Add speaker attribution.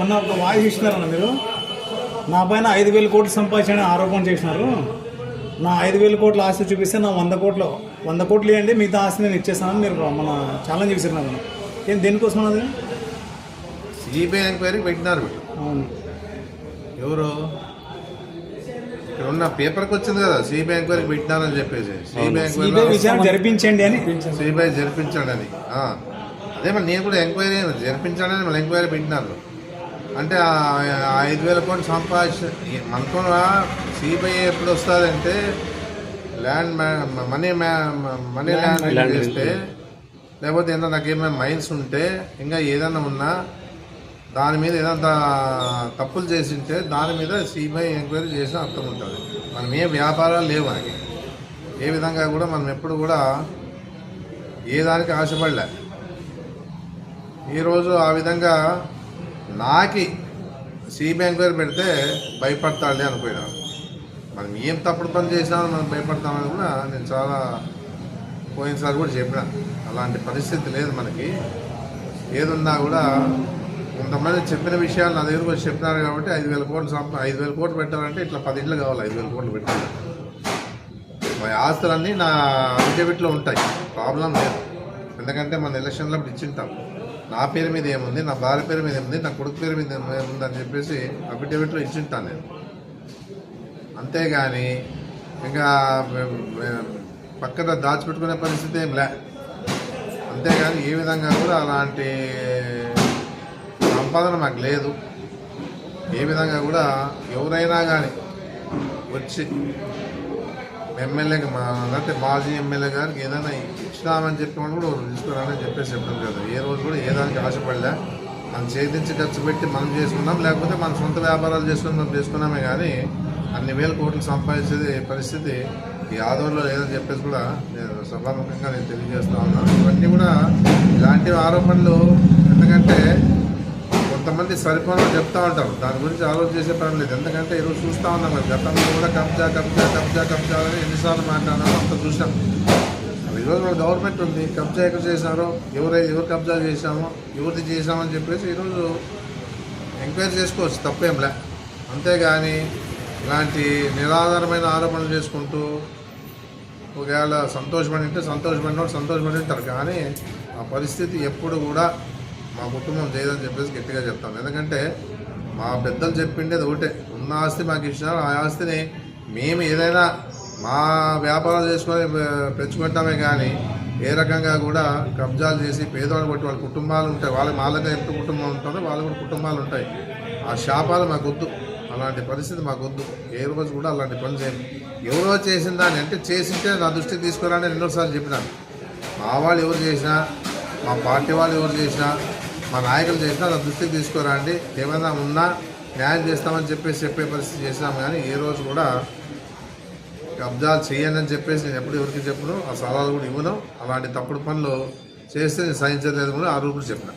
Speaker 1: మొన్న ఒక వాయిస్ ఇచ్చినారన్న మీరు? నా పైన ఐదు వేల కోట్లు సంపాదించని ఆరోపణ చేసినారు. నా ఐదు వేల కోట్ల ఆస్తి చూపిస్తే నా వంద కోట్లు వంద కోట్లు ఇవ్వండి మిగతా ఆస్తి నేను ఇచ్చేస్తానని మీరు మన ఛాలెంజ్ చేసినారు ఏం దేనికోసం అది
Speaker 2: సిబిఐ ఎంక్వైరీ పెట్టినారు
Speaker 1: అవును.
Speaker 2: ఎవరు? ఇక్కడ ఉన్న పేపర్కి వచ్చింది కదా సిబిఐ ఎంక్వైరీ పెట్టినారని చెప్పేసి. సిబిఐ
Speaker 1: సిబిఐ
Speaker 2: ఎంక్వైరీ
Speaker 1: విచారణ జరిపించండి అని.
Speaker 2: సిబిఐ జరిపించాడని. అదే మరి నేను కూడా ఎంక్వైరీ జరిపించాడని మళ్ళీ ఎంక్వైరీ పెట్టినారు. అంటే ఐదు వేల కోట్లు సంపాదించ మనతో సిబిఐ ఎప్పుడు వస్తుందంటే ల్యాండ్ మనీ మ్యా- మనీ ల్యాండ్ చేస్తే లేకపోతే ఏదైనా నాకు ఏమైనా మైన్స్ ఉంటే ఇంకా ఏదైనా ఉన్నా దాని మీద ఏదైనా తప్పులు చేసి ఉంటే దాని మీద సిబిఐ ఎంక్వైరీ చేసిన అర్థం ఉంటుంది. మనం ఏ వ్యాపారాలు లేవు మనకి. ఏ విధంగా కూడా మనం ఎప్పుడు కూడా ఏ దానికి ఆశపడలే. ఈరోజు ఆ విధంగా నాకి సిబిఐ ఎంక్వైరీ పెడితే భయపడతాడే అనుకున్నాను మనం ఏం తప్పుడు పని చేసినా మనం భయపడతామని కూడా నేను చాలా పోయినసారి కూడా చెప్పిన. అలాంటి పరిస్థితి లేదు మనకి. ఏదున్నా కూడా కొంతమంది చెప్పిన విషయాలు నా దగ్గరకు వచ్చి చెప్పినారు కాబట్టి ఐదు వేల కోట్లు సంప ఐదు వేల కోట్లు పెట్టాలంటే ఇట్లా పది ఇంట్లో కావాలి ఐదు వేల కోట్లు పెట్టాలి. మా ఆస్తులన్నీ నా అఫిడవిట్లో ఉంటాయి. ప్రాబ్లం లేదు. ఎందుకంటే మన ఎలక్షన్లో ఇప్పుడు ఇచ్చింటాం. నా పేరు మీద ఏముంది? నా భార్య పేరు మీద ఏముంది? నా కొడుకు పేరు మీద ఏముంది అని చెప్పేసి అఫిడవిట్లో ఇచ్చింటాను నేను. అంతేగాని ఇంకా పక్కన దాచిపెట్టుకునే పరిస్థితి ఏం లే. అంతేగాని ఏ విధంగా కూడా అలాంటి సంపాదన మాకు లేదు. ఏ విధంగా కూడా ఎవరైనా కానీ వచ్చి ఎమ్మెల్యే మా అంటే మాజీ ఎమ్మెల్యే గారికి ఏదైనా ఇచ్చినామని చెప్పినప్పుడు కూడా ఒకరు తీసుకురానని చెప్పేసి చెప్పడం కదా. ఏ రోజు కూడా ఏ దానికి ఆశపడలే. మనం చేతించి ఖర్చు పెట్టి మనం చేసుకున్నాం లేకపోతే మన సొంత వ్యాపారాలు చేసుకుని మనం చేసుకున్నామే కానీ అన్ని వేల కోట్లు సంపాదించే పరిస్థితి ఈ ఆదోళనలో లేదని చెప్పేసి కూడా నేను సభాముఖంగా నేను తెలియజేస్తా ఉన్నాను. ఇవన్నీ కూడా ఇలాంటి ఆరోపణలు ఎందుకంటే కొంతమంది సరిపోను చెప్తా ఉంటారు. దాని గురించి ఆలోచన చేసే పని లేదు. ఎందుకంటే ఈరోజు చూస్తూ ఉన్నాం మరి గతంలో కూడా కబ్జా కబ్జా కబ్జా కబ్జా అని ఎన్నిసార్లు మాట్లాడినారో అంత చూసాం ఈరోజు మన గవర్నమెంట్ ఉంది. కబ్జా ఎక్కడ చేశారో ఎవరై ఎవరు కబ్జా చేశామో ఎవరిది చేశామని చెప్పేసి ఈరోజు ఎంక్వైరీ చేసుకోవచ్చు. తప్పేంలే అంతేగాని ఇలాంటి నిరాధారమైన ఆరోపణలు చేసుకుంటూ ఒకవేళ సంతోషపడి ఉంటే సంతోషపడినోడు సంతోషపడి ఉంటారు కానీ ఆ పరిస్థితి ఎప్పుడు కూడా మా కుటుంబం చేయదని చెప్పేసి గట్టిగా చెప్తాం ఎందుకంటే మా పెద్దలు చెప్పిండేది ఒకటే ఉన్న ఆస్తి మాకు ఇచ్చినారు ఆ ఆస్తిని మేము ఏదైనా మా వ్యాపారాలు చేసుకొని పెంచుకుంటామే కానీ ఏ రకంగా కూడా కబ్జాలు చేసి పేదవాళ్ళు బట్టి వాళ్ళ కుటుంబాలు ఉంటాయి. వాళ్ళ మాలగా ఎంత కుటుంబం ఉంటుందో వాళ్ళు కూడా కుటుంబాలు ఉంటాయి. ఆ శాపాలు మాకు వద్దు అలాంటి పరిస్థితి మాకు వద్దు ఏ రోజు కూడా అలాంటి పని చేయండి ఎవరో చేసిన దాన్ని అంటే చేసింటే నా దృష్టికి తీసుకురాని ఎన్నోసార్లు చెప్పినాను. మా వాళ్ళు ఎవరు చేసినా మా పార్టీ వాళ్ళు ఎవరు చేసినా మా నాయకులు చేసినా నా దృష్టికి తీసుకురండి ఏమైనా ఉన్నా న్యాయం చేస్తామని చెప్పేసి చెప్పే పరిస్థితి చేసినాం కానీ ఏ రోజు కూడా కబ్జాలు చేయండి అని చెప్పేసి నేను ఎప్పుడు ఎవరికి చెప్పను ఆ సలహాలు కూడా ఇవ్వను. అలాంటి తప్పుడు పనులు చేస్తే నేను సహించలేదు కూడా ఆ రూపులు చెప్పిన.